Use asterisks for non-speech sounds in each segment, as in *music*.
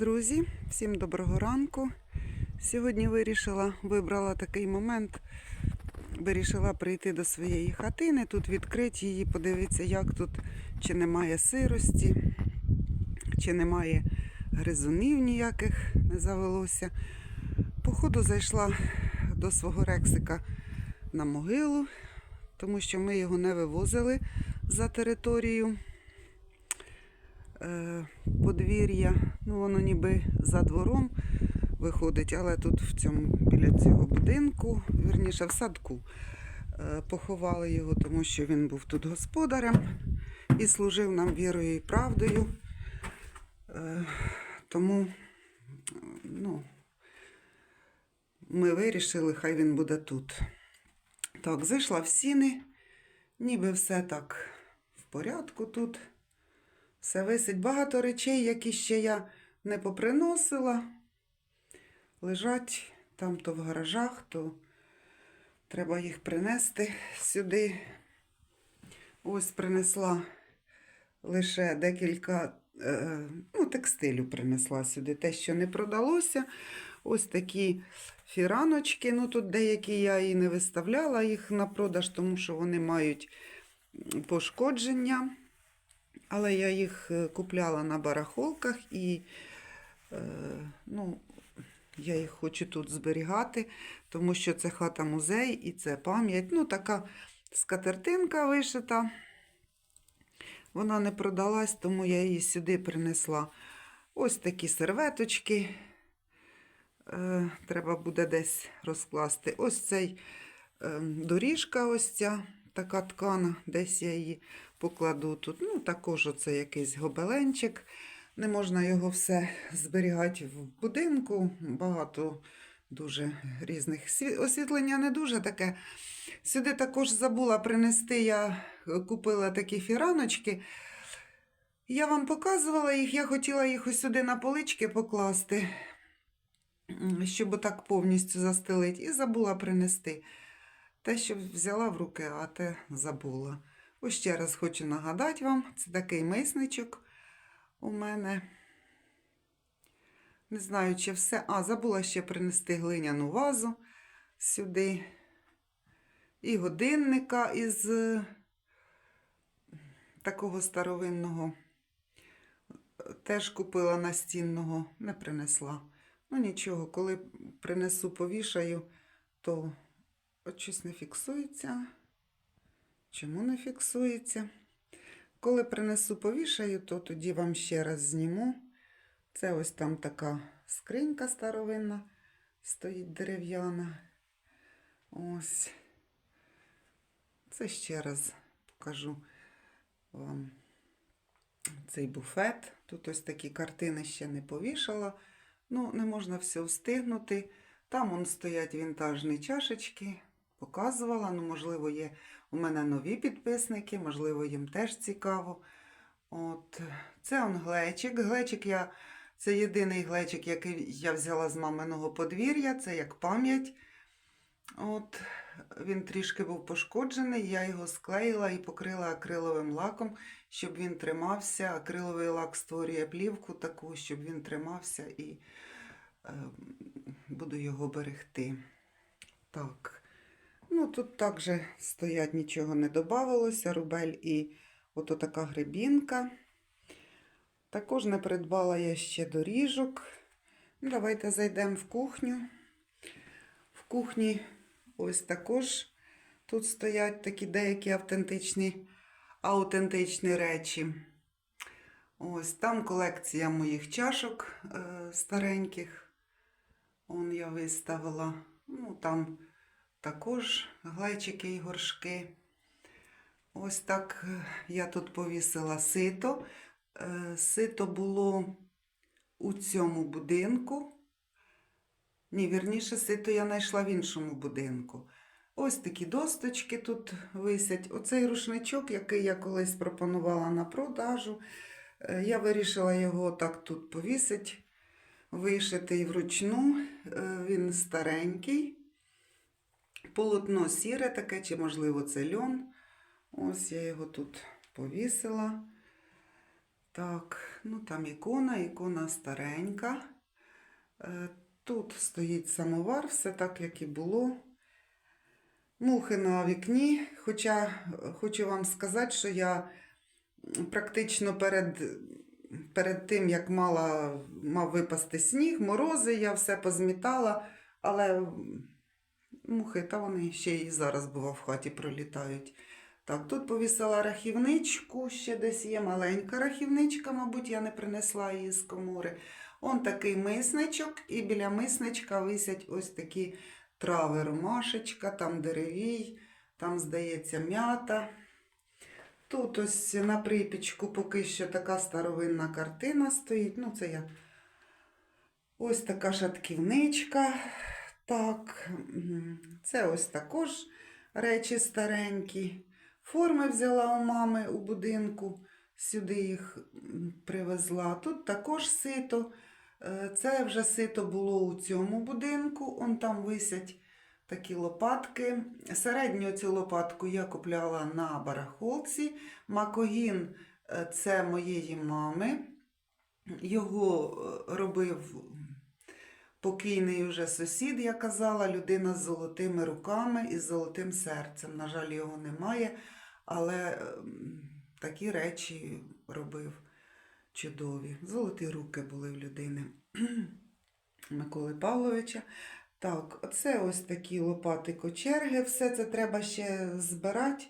Друзі, всім доброго ранку. Сьогодні вирішила, вибрала такий момент, вирішила прийти до своєї хатини, тут відкрити її, подивитися, як тут, чи немає сирості, чи немає гризунів ніяких не завелося. Походу зайшла до свого рексика на могилу, тому що ми його не вивозили за територію подвір'я. Ну, воно ніби за двором виходить, але тут в цьому біля цього будинку, вірніше в садку, е, поховали його, тому що він був тут господарем і служив нам вірою і правдою. Е, тому, е, ну, ми вирішили, хай він буде тут. Так, зайшла в сіни, ніби все так в порядку тут. Все висить. Багато речей, які ще я не поприносила. Лежать там то в гаражах, то треба їх принести сюди. Ось принесла лише декілька е, ну, текстилю принесла сюди. Те, що не продалося. Ось такі фіраночки. Ну, тут деякі я і не виставляла їх на продаж, тому що вони мають пошкодження. Але я їх е, купляла на барахолках і е, ну, я їх хочу тут зберігати, тому що це хата музей і це пам'ять. Ну, така скатертинка вишита. Вона не продалась, тому я її сюди принесла. Ось такі серветочки. Е, треба буде десь розкласти. Ось цей е, доріжка, ось ця така ткана, десь я її покладу тут. Ну, також оце якийсь гобеленчик. Не можна його все зберігати в будинку. Багато дуже різних освітлення не дуже таке. Сюди також забула принести. Я купила такі фіраночки. Я вам показувала їх, я хотіла їх ось сюди на полички покласти, щоб отак повністю застелити. І забула принести. Те, що взяла в руки, а те забула. Ось ще раз хочу нагадати вам, це такий мисничок у мене. Не знаю, чи все. А, забула ще принести глиняну вазу сюди. І годинника із е, такого старовинного. Теж купила настінного, не принесла. Ну нічого, коли принесу, повішаю, то от щось не фіксується. Чому не фіксується? Коли принесу повішаю, то тоді вам ще раз зніму. Це ось там така скринька старовинна, стоїть дерев'яна. Ось. Це ще раз покажу вам цей буфет. Тут ось такі картини ще не повішала. Ну, не можна все встигнути. Там он стоять вінтажні чашечки. Показувала. Ну, можливо, є у мене нові підписники, можливо, їм теж цікаво. От. Це он глечик. Глечик я, це єдиний глечик, який я взяла з маминого подвір'я. Це як пам'ять. От. Він трішки був пошкоджений, я його склеїла і покрила акриловим лаком, щоб він тримався. Акриловий лак створює плівку таку, щоб він тримався і е, буду його берегти. Так. Ну, тут також стоять, нічого не додавалося. Рубель і ото така грибінка. Також не придбала я ще доріжок. Ну, Давайте зайдемо в кухню. В кухні ось також тут стоять такі деякі автентичні, аутентичні речі. Ось там колекція моїх чашок е, стареньких. Он я виставила. Ну, там також глечики і горшки. Ось так е, я тут повісила сито. Е, Сито було у цьому будинку. Ні, вірніше, сито я знайшла в іншому будинку. Ось такі досточки тут висять. Оцей рушничок, який я колись пропонувала на продажу. е, Я вирішила його так тут повісити, вишитий вручну. Він старенький. Полотно сіре таке, чи, можливо, це льон. Ось я його тут повісила. Так, ну там ікона, ікона старенька. Е, Тут стоїть самовар, все так, як і було. Мухи на вікні. Хоча хочу вам сказати, що я практично перед, перед тим, як мала, мав випасти сніг, морози, я все позмітала, але мухи, та вони ще і зараз, бува, в хаті пролітають. Так, тут повісила рахівничку, ще десь є маленька рахівничка, мабуть, я не принесла її з комори. Он такий мисничок, і біля мисничка висять ось такі трави ромашечка, там деревій, там, здається, м'ята. Тут ось на припічку поки що така старовинна картина стоїть. Ну, це я. Ось така шатківничка. Так, це ось також речі старенькі. Форми взяла у мами у будинку, сюди їх привезла. Тут також сито. Е, Це вже сито було у цьому будинку. Он там висять такі лопатки. Середню цю лопатку я купляла на барахолці. Макогін е, це моєї мами. Його е, робив покійний уже сусід, я казала, людина з золотими руками і з золотим серцем. На жаль, його немає, але ем, такі речі робив чудові. Золоті руки були в людини *clears throat* Миколи Павловича. Так, оце ось такі лопати кочерги. Все це треба ще збирати.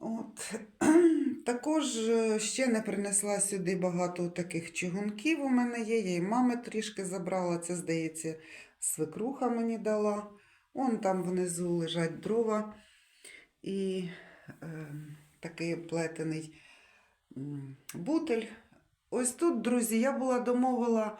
От. *clears throat* Також е, ще не принесла сюди багато таких чугунків. У мене є. Я і мами трішки забрала. Це, здається, свекруха мені дала. Он там внизу лежать дрова і е, такий плетений бутель. Ось тут, друзі, я була домовила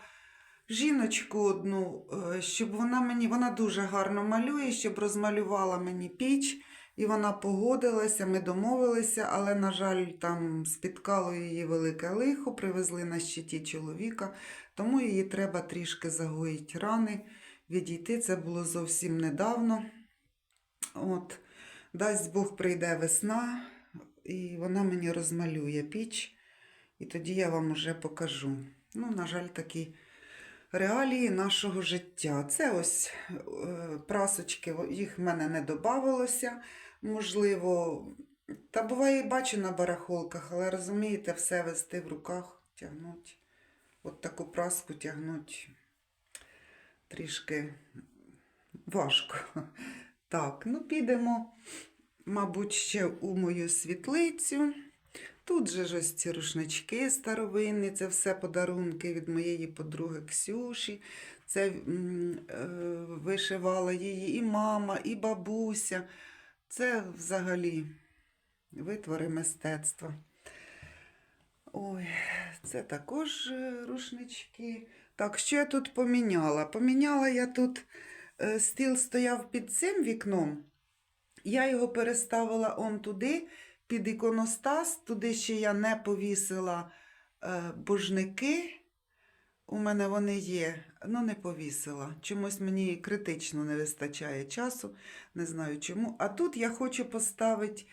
жіночку одну, е, щоб вона мені, вона дуже гарно малює, щоб розмалювала мені піч. І вона погодилася, ми домовилися, але, на жаль, там спіткало її велике лихо, привезли на щиті чоловіка, тому її треба трішки загоїти рани, відійти. Це було зовсім недавно. От, дасть Бог прийде весна, і вона мені розмалює піч, і тоді я вам уже покажу. Ну, на жаль, такі реалії нашого життя. Це ось е, прасочки, їх в мене не додавалося можливо. Та буває, і бачу на барахолках, але розумієте, все вести в руках, тягнуть. От таку праску тягнуть трішки важко. Так, ну підемо, мабуть, ще у мою світлицю. Тут же ж ось ці рушнички старовинні, це все подарунки від моєї подруги Ксюші. Це е, вишивала її і мама, і бабуся. Це взагалі витвори мистецтва. Ой, це також е, рушнички. Так, що я тут поміняла? Поміняла я тут е, стіл стояв під цим вікном. Я його переставила он туди, під іконостас. Туди ще я не повісила е, божники. У мене вони є, ну не повісила. Чомусь мені критично не вистачає часу, не знаю чому. А тут я хочу поставити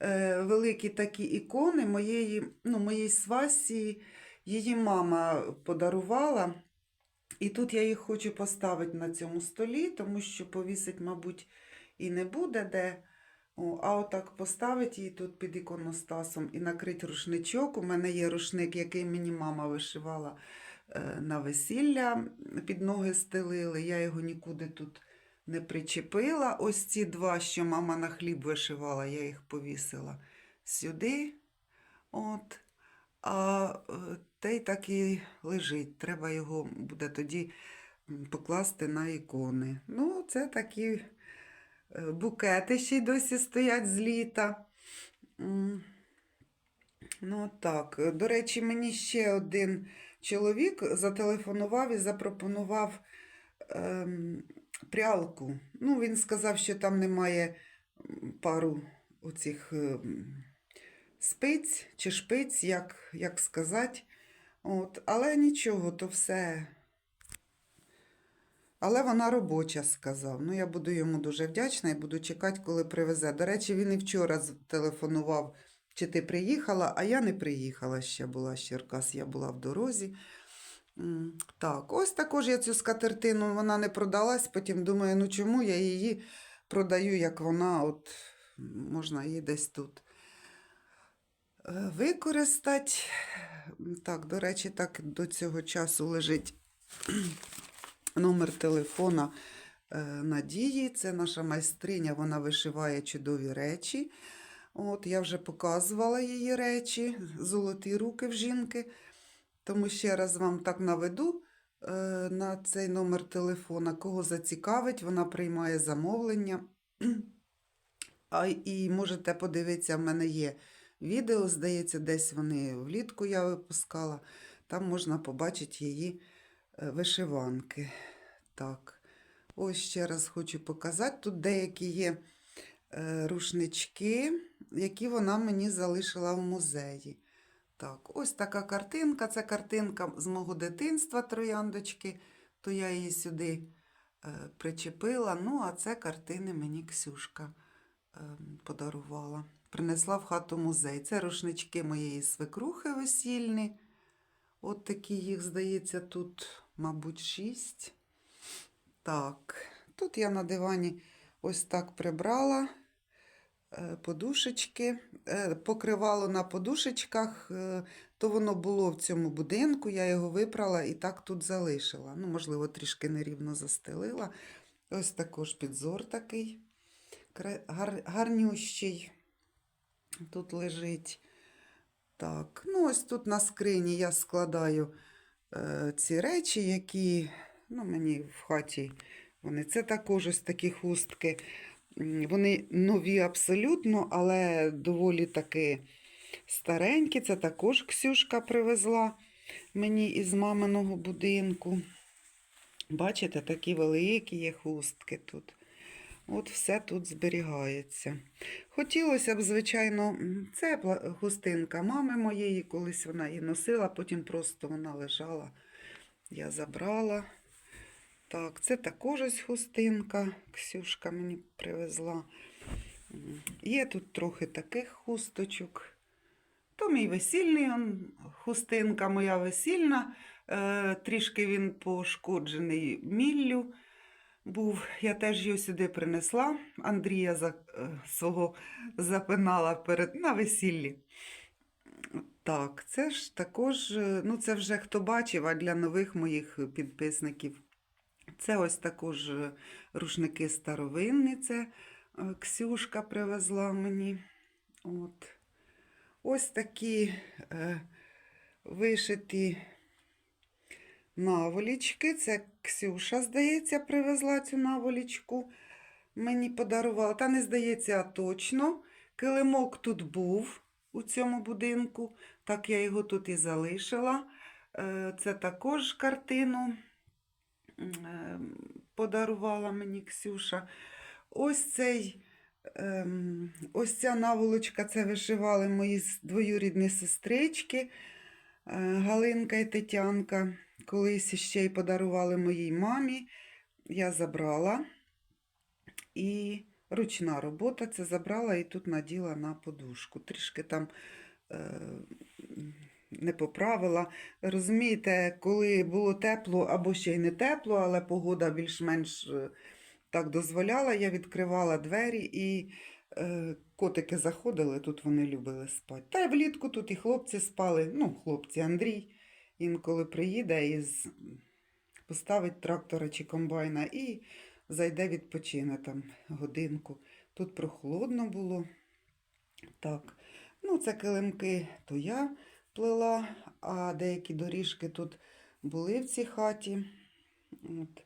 е, великі такі ікони моєї, ну, моїй свасі. Її мама подарувала. І тут я їх хочу поставити на цьому столі, тому що повісить, мабуть, і не буде де. О, а отак поставити її тут під іконостасом і накрити рушничок. У мене є рушник, який мені мама вишивала на весілля, під ноги стелили. Я його нікуди тут не причепила. Ось ці два, що мама на хліб вишивала, я їх повісила сюди. От. А е, той так і лежить. Треба його буде тоді покласти на ікони. Ну, це такі е, букети ще й досі стоять з літа. Ну, так. До речі, мені ще один чоловік зателефонував і запропонував ем, прялку. Ну, він сказав, що там немає пару оцих ем, спиць чи шпиць, як, як сказати. От, але нічого, то все. Але вона робоча, сказав. Ну, я буду йому дуже вдячна і буду чекати, коли привезе. До речі, він і вчора з- телефонував чи ти приїхала, а я не приїхала ще була з Черкас, я була в дорозі. Так, ось також я цю скатертину, вона не продалась, потім думаю, ну чому я її продаю, як вона, от можна її десь тут е, використати. Так, до речі, так до цього часу лежить *clears throat* номер телефона е, Надії. Це наша майстриня, вона вишиває чудові речі. От, я вже показувала її речі, золоті руки в жінки. Тому ще раз вам так наведу е, на цей номер телефона. Кого зацікавить, вона приймає замовлення. *clears throat* А, і можете подивитися, в мене є відео, здається, десь вони влітку я випускала. Там можна побачити її е, вишиванки. Так, ось ще раз хочу показати. Тут деякі є е, рушнички, які вона мені залишила в музеї. Так, ось така картинка. Це картинка з мого дитинства трояндочки, то я її сюди е, причепила. Ну, а це картини мені Ксюшка е, подарувала. Принесла в хату музей. Це рушнички моєї свекрухи весільні. От такі їх, здається, тут, мабуть, шість. Так, тут я на дивані ось так прибрала подушечки, е, покривало на подушечках, е, то воно було в цьому будинку, я його випрала і так тут залишила. Ну, можливо, трішки нерівно застелила. Ось також підзор такий гар, гарнющий. Тут лежить. Так, ну ось тут на скрині я складаю е, ці речі, які ну, мені в хаті. Вони це також ось такі хустки. Вони нові абсолютно, але доволі таки старенькі. Це також Ксюшка привезла мені із маминого будинку. Бачите, такі великі є хустки тут. От все тут зберігається. Хотілося б, звичайно, це хустинка мами моєї, колись вона її носила, потім просто вона лежала. Я забрала. Так, це також ось хустинка. Ксюшка мені привезла. Є тут трохи таких хусточок. То мій весільний он, хустинка моя весільна. Е, трішки він пошкоджений міллю був. Я теж його сюди принесла. Андрія за, е, свого запинала перед, на весіллі. Так, це ж також, е, ну це вже хто бачив, а для нових моїх підписників. Це ось також е, рушники старовинні. Це е, Ксюшка привезла мені. От. Ось такі е, вишиті наволічки. Це Ксюша, здається, привезла цю наволічку. Мені подарувала. Та не здається, а точно. Килимок тут був у цьому будинку. Так я його тут і залишила. Е, Це також картину подарувала мені Ксюша. Ось цей. ем, Ось ця наволочка це вишивали мої двоюрідні сестрички е, Галинка і Тетянка. Колись ще й подарували моїй мамі. Я забрала. І ручна робота це забрала і тут наділа на подушку. Трішки там е, не поправила. Розумієте, коли було тепло або ще й не тепло, але погода більш-менш е, так дозволяла, я відкривала двері і е, котики заходили, тут вони любили спати. Та й влітку тут і хлопці спали, ну, хлопці Андрій інколи приїде і поставить трактора чи комбайна і зайде відпочине там годинку. Тут прохолодно було. Так, ну це килимки то я плела, а деякі доріжки тут були в цій хаті. От.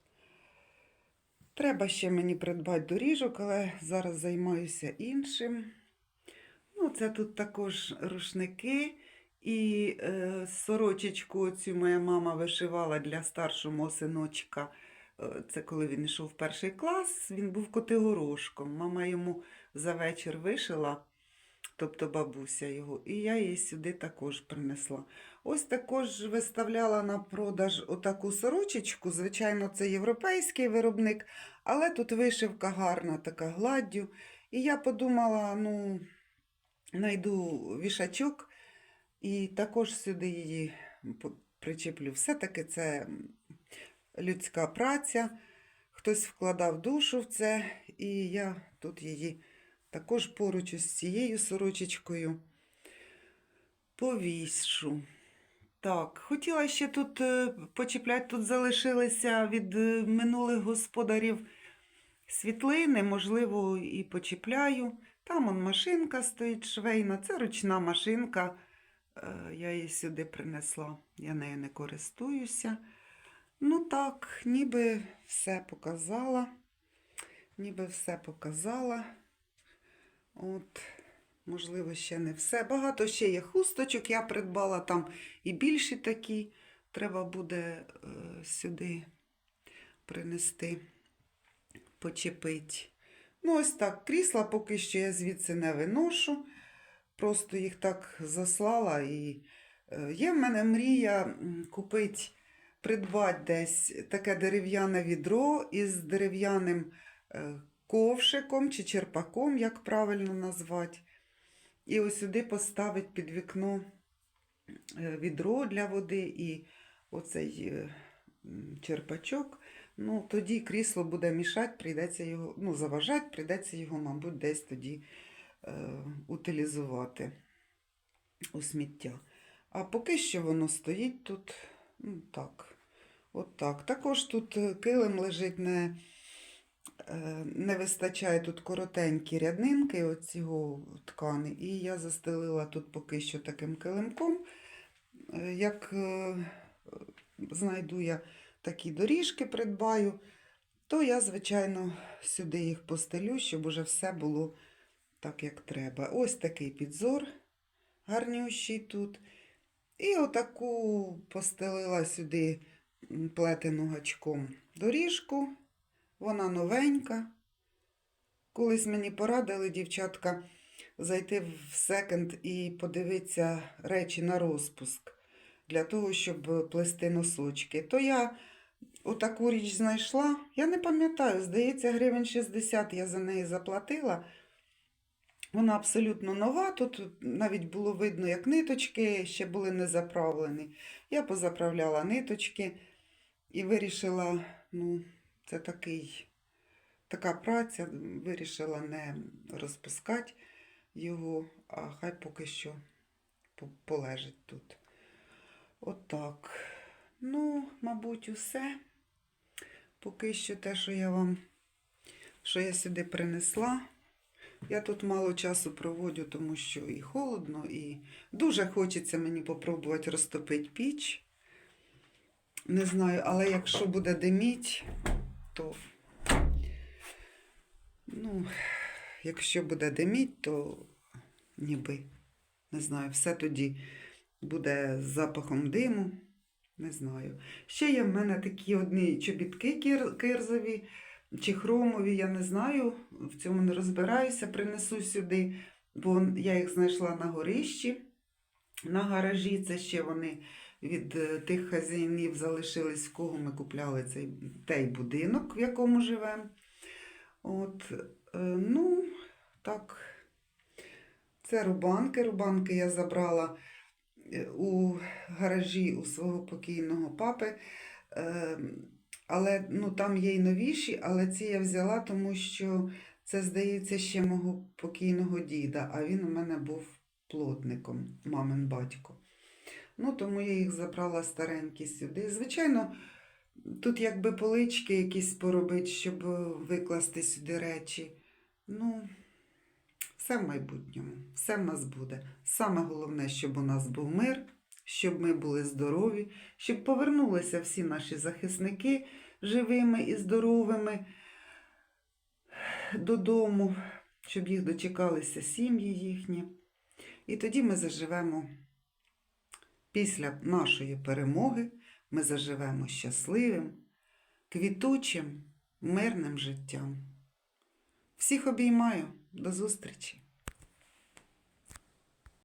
Треба ще мені придбати доріжок, але зараз займаюся іншим. Ну, це тут також рушники. І е, сорочечку цю моя мама вишивала для старшого синочка. Е, Це коли він йшов в перший клас, він був котигорошком. Мама йому за вечір вишила, тобто бабуся його, і я її сюди також принесла. Ось також виставляла на продаж отаку сорочечку. Звичайно, це європейський виробник, але тут вишивка гарна, така гладдю. І я подумала, ну, знайду вішачок і також сюди її причеплю. Все-таки це людська праця. Хтось вкладав душу в це, і я тут її також поруч із цією сорочечкою повішу. Так, хотіла ще тут е, почіпляти, тут залишилися від е, минулих господарів світлини, можливо, і почіпляю. Там он машинка стоїть швейна, це ручна машинка. Е, Я її сюди принесла, я нею не користуюся. Ну так, ніби все показала. Ніби все показала. От, можливо, ще не все. Багато ще є хусточок, я придбала там і більші такі. Треба буде е, сюди принести, почепити. Ну, ось так, крісла поки що я звідси не виношу. Просто їх так заслала. І е, є в мене мрія купити, придбати десь таке дерев'яне відро із дерев'яним е, ковшиком чи черпаком, як правильно назвати. І ось сюди поставити під вікно е, відро для води і оцей е, черпачок. Ну, тоді крісло буде мішати, прийдеться його, ну, заважати, прийдеться його, мабуть, десь тоді е, утилізувати у сміття. А поки що воно стоїть тут, ну, так, от так. Також тут е, килим лежить не, не вистачає тут коротенькі ряднинки оцього ткани, і я застелила тут поки що таким килимком. Е, Як е, знайду я такі доріжки, придбаю, то я, звичайно, сюди їх постелю, щоб уже все було так, як треба. Ось такий підзор гарнющий тут. І отаку постелила сюди плетену гачком доріжку. Вона новенька. Колись мені порадили дівчатка зайти в секонд і подивитися речі на розпуск для того, щоб плести носочки. То я отаку річ знайшла. Я не пам'ятаю, здається, гривень 60 я за неї заплатила. Вона абсолютно нова. Тут навіть було видно, як ниточки ще були не заправлені. Я позаправляла ниточки і вирішила, ну, це такий, така праця, вирішила не розпускати його, а хай поки що полежить тут. Отак. Ну, мабуть, усе. Поки що те, що я вам, що я сюди принесла. Я тут мало часу проводжу, тому що і холодно, і дуже хочеться мені попробувати розтопити піч. Не знаю, але якщо буде диміть, то ну, якщо буде диміть, то ніби, не знаю, все тоді буде з запахом диму. Не знаю. Ще є в мене такі одні чобітки кір- кирзові чи хромові, я не знаю, в цьому не розбираюся, принесу сюди, бо я їх знайшла на горищі. На гаражі це ще вони від е, тих хазяїнів залишились, в кого ми купляли цей той будинок, в якому живемо. От, е, ну, так, це рубанки. Рубанки я забрала е, у гаражі у свого покійного папи. Але ну, там є й новіші, але ці я взяла, тому що це, здається, ще мого покійного діда, а він у мене був плотником, мамин батько. Ну, тому я їх забрала старенькі сюди. Звичайно, тут якби полички якісь поробити, щоб викласти сюди речі. Ну, все в майбутньому, все в нас буде. Саме головне, щоб у нас був мир, щоб ми були здорові, щоб повернулися всі наші захисники живими і здоровими додому, щоб їх дочекалися сім'ї їхні. І тоді ми заживемо після нашої перемоги, ми заживемо щасливим, квітучим, мирним життям. Всіх обіймаю. До зустрічі!